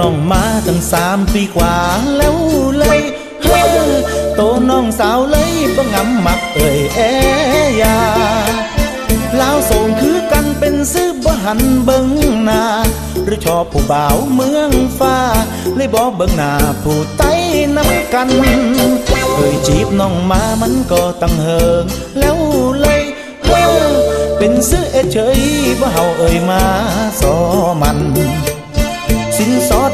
น้องมาตั้งสามปีกว่าแล้วเลยเฮ้อโตน้องสาวเลยบ่งำมักเอ่ยแอยาลาวส่งคือกันเป็นซื้อบ่หันเบิ่งหน้าหรือชอบผู้บ่าวเมืองฟ้า เลยบอกเบิ่งหน้าผู้ไต้น้ำกันเคยจีบน้องมามันก็ตั้งเหิงแล้วเลยเฮ้อเป็นซื้อเอเฉยบ่เฮาเอ่ยมาสอมัน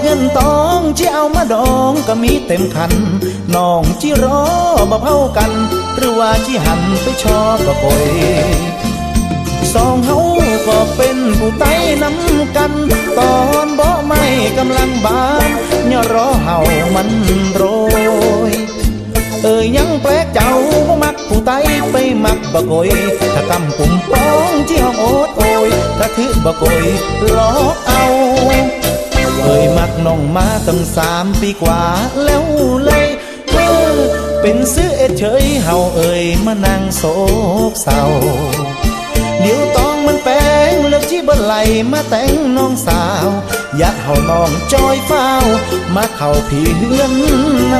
เงินตองที่เอามาดองก็มีเต็มคันน้องที่รอบ่เผากัน หรือว่าที่หันไปชอบก็โกยสองเฮาก็เป็นผู้ไต้น้ำกัน ตอนบ่ไม่กำลังบานอย่ารอเฮามันโรยเอ่ยยังแปลกเจ้าบ่มักผู้ไต้ไปมักบะโกยถ้ากำปุ่มป้องที่ห้องโอดโอยถ้าถือบะโกยลอกเอา เอ่ยมักน้องมาตั้งสามปีกว่าแล้วเลยเออเป็นซื้อเอเฉยเฮาเอ่ยมานั่งโศกเศร้าเดี๋ยวต้องมันแป้งเลือกที่บนไหลมาแต่งน้องสาว อยากเฮาน้องจอยเฝ้า มาเข้าพี่เฮือนน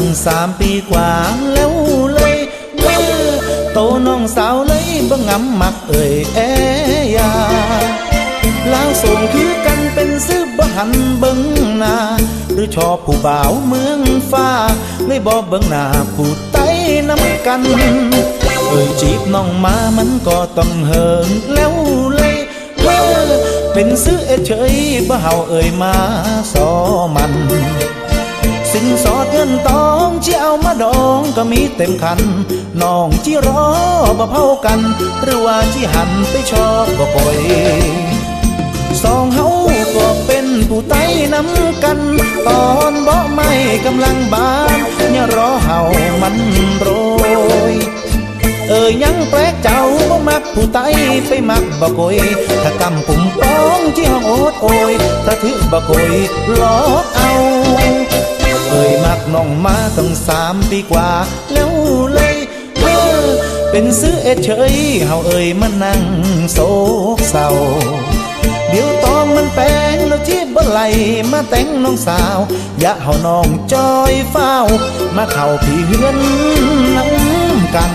ตั้งสามปีกว่าแล้วเลยเออโตน้องสาวเลยบ่งำมักเอ่ยแอยาลาวส่งคือกันเป็นซื้อบ่หันเบิ่งหน้าหรือชอบผู้บ่าวเมืองฟ้าเลยบอกเบิ่งหน้าผู้ไต้น้ำกันเอ่ยจีบน้องมามันก็ต้องเหิงแล้วเลยเออเป็นซื้อเอเฉยบ่เฮาเอ่ยมาสอ นตองที่เอามาดองก็มีเต็มคันน้องที่รอบ่เผากัน หรือว่าที่หันไปชอบบ่ปล่อยสองเฮาก็เป็นผู้ไต้น้ำกัน ตอนบ่ไม่กำลังบานอย่ารอเฮามันโรยเอ่ยยังแปลกเจ้าบ่มักผู้ไต้ไปมักบ่โกยถ้ากำปุ่มป้องที่ห้องโอดโอยถ้าถือบ่โกยหลอกเอา น้องมาตั้งสามปีกว่า แล้วเลยเออเป็นซื้อเอเฉยเฮาเอ่ยมานั่งโศกเศร้าเดี๋ยวตองมันแปลงแล้วที่บ่ไหลมาแต่งน้องสาว อยาเฮาน้องจอยเฝ้า มาเข้าพี่เฮือนน้ำกัน